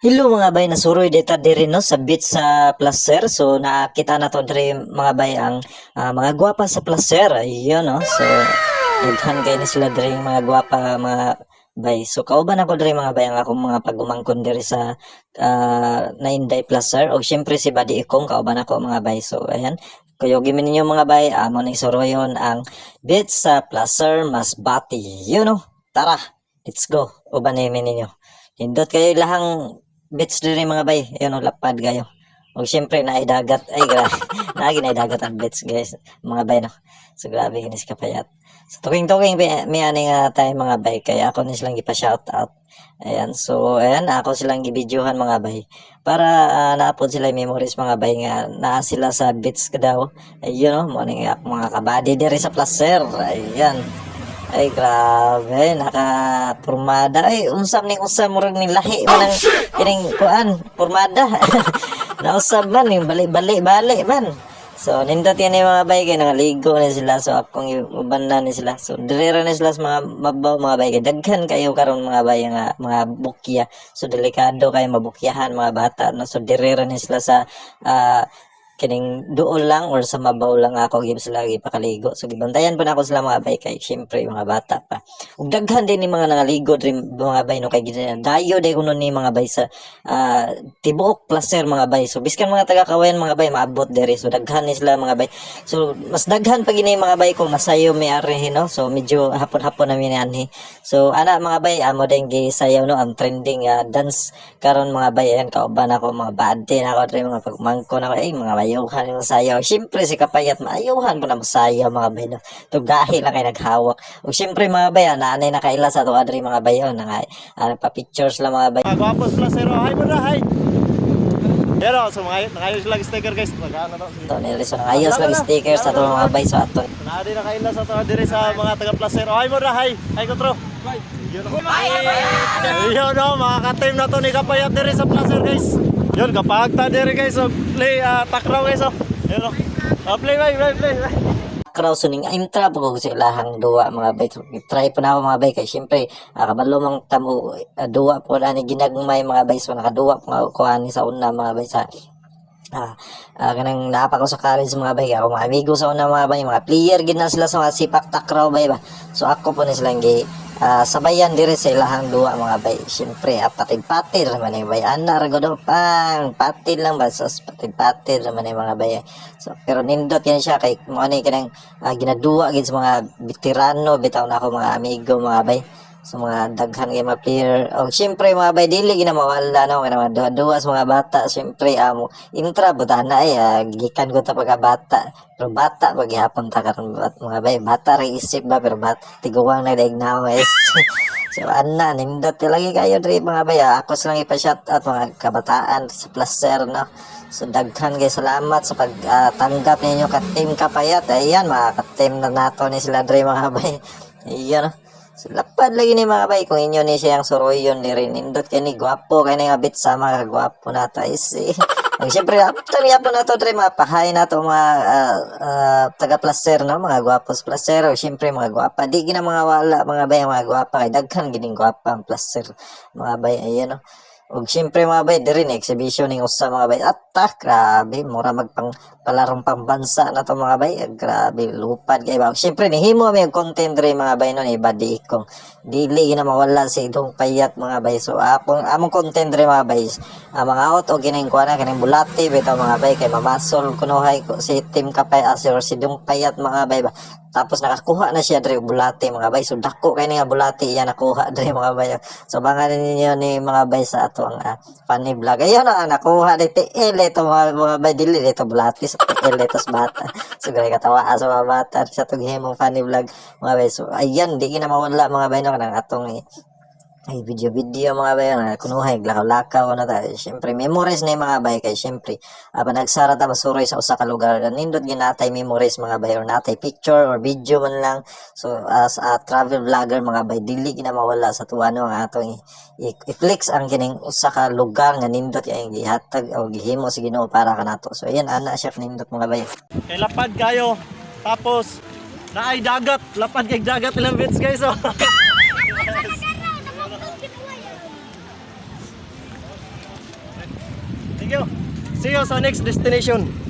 Hello mga bay, nasuroy dita diri no sa beach sa Placer. So nakita na to diri mga bay ang ah, mga gwapa sa Placer. Ayun no. So daghan kay ni sila diri mga gwapa mga bay. So kauban ako diri mga bay ang akong mga pagumangkon diri sa uh, Nainday Placer. O syempre si Buddy Ikong kauban ako mga bay. So ayan. Kuyogin mi ninyo mga bay, amo ni suroyon ang beach sa Placer Masbati. You know. Tara, let's go. Uban mi ninyo. Hindot kayo lahang bits diri mga bay. Ayun o, lapad kayo. O syempre, naidagat. Ay, grabe. Nagi naidagat ang bits, guys. Mga bay, no? So, grabe kinis kapayat. So, tuking-tuking, may ani nga tayo mga bay. Kaya ako ni silang ipa-shout out. Ayan, so, ayan, ako silang gibidyohan mga bay. Para uh, naapod sila memories mga bay nga naa sila sa bits ka daw. Ayun, no? Mo nga mga kabady diri sa placer. Ayan. Ay, grabe. Naka-purmada. Ay, unsam ning usam murag ning lahi man ang kining kuan, purmada. Nausab man yung bali-bali bali man. So, nindot yan yung mga bay kay nangaligo na sila. So, akong uban na ni sila. So, dirira na sila sa mga mabaw mga bay daghan kayo karon mga bay nga mga bukya. So, delikado kayo mabukyahan mga bata. No? So, dirira na sila sa ah, kining duol lang or sa mabaw lang ako give sila ipakaligo so gibantayan po na ako sila mga bay kay syempre mga bata pa. Ug daghan din ni mga nangaligo din mga bay no kay gina dayo day kuno ni mga bay sa ah, tibuok placer mga bay. So biskan mga taga kawayan mga bay maabot diri. So daghan ni sila mga bay. So mas daghan pa gini mga bay kung masayo may ari no so medyo hapon-hapon na mi anhi so ana mga bay amo din gisayaw no ang trending ah, dance karon mga bay. Ayan kauban ako mga bade na ako diri mga pagmangko na ako. Ay mga mayuhan yung sayaw syempre si kapayat maayuhan ko na masayaw mga bay no to gahi lang kay naghawak ug syempre mga bay ah, naanay na kaila sa to adri mga bay oh, nga ah, pa-pictures lang mga bay Ah, Guwapos Placero. Hi mo na, hi. Pero, so mga nakayos lang sticker guys. Magkano to? to nila so ayos lang sticker sa to mga bay so aton Naadi na kaila sa to dire sa mga taga Placero. Hi mo na, hi. Hi kontro. Yun o. Yun o, mga ka-team na to ni Kapayat dire sa Placer guys. Yun, kapagta dire guys. So, play uh, takraw guys. Oh. Yun o. Ah, play, play, play, play. play. kraw suning intra po ko sa ilahang duwa mga bay so, try po na ako mga bay kay syempre uh, kabalo mang tamo ah, duwa po na ni ginagmay mga bay so nakaduwa po nga ani sa una mga bay sa Ah, ah, kanang naapa ko sa college mga bay ako mga amigo sa una mga bay mga player gid na sila sa mga sipak takraw bay ba so ako po ni silang gi ah, sabayan dire sa ilahang duwa mga bay. Syempre ah, patid-patid naman yung bay. Ana ra pang patid lang ba? So patid-patid naman yung mga bay. So pero nindot yan siya kay mo ani kanang ah, ginaduwa gid sa mga veterano bitaw na ako mga amigo mga bay sa mga daghan kay mga player o syempre mga bay dili gina mawala no kana mga duwa-duwa sa mga bata syempre amo intra butana ay ah, gikan ko ta pagka bata pero bata pag gihapon ta karon mga bay bata ra isip ba pero bat tiguwang na daig na guys so anna nindot lagi kayo diri mga bay ah. ako silang ipa-shout out mga kabataan sa placer no So daghan kay salamat sa pagtanggap ninyo ka team kapayat. Ayan mga ka-team na nato ni sila dre mga bay. Ayan. oh. Lapad lagi ni mga bay. Kung inyo ni siyang suroyon ni rin. Indot kay ni gwapo kay ni nga bit sa mga gwapo na ta is eh. Ang siyempre after niya po na to dre mga pahay na to mga ah, ah, taga placer no? Mga gwapos placer o siyempre mga gwapa. Di gina mga wala mga bay mga gwapa. Kay daghan gining gwapa ang placer mga bay. Ayan no ug siyempre mga bay diri ni exhibition ning usa mga bay atta grabe mura magpang palarong pambansa na to mga bay grabe lupad kay ba siyempre ni himo may content diri mga bay no ni badi kong dili na mawala si idong payat mga bay so apong among content diri mga bay ang mga out o gining kuana kaning bulati bitaw mga bay kay mamasol kunuhay ko si team kapay asir si dong payat mga bay ba tapos nakakuha na siya og bulati mga bay. So dako kay nga bulati iya nakuha diri mga bay. So bangan ninyo ni mga bay sa ato ang ah, funny vlog. Ayun na nakuha ni TL ito mga, mga bay dili dito bulati sa TL ito sa bata. So gray katawa sa mga bata sa tong himong funny vlog mga bay. So ayan di na mawala mga bay no kanang atong eh, ay video-video mga bay na kunuhay lakaw-lakaw na ta syempre memories na yung mga bay kay syempre uh, nagsara ta masuroy sa usa ka lugar nindot ginatay memories mga bay or natay picture or video man lang so as a travel vlogger mga bay dili gina mawala sa tuwano ang atong i-flex ang kining usa ka lugar nga nindot yung gihatag o gihimo sa Ginoo para kanato so ayan ana siya nindot mga bay Kay lapad kayo. Tapos, naay dagat. Lapad kay dagat ilang bits guys. Oh. Thank you. See you sa next destination.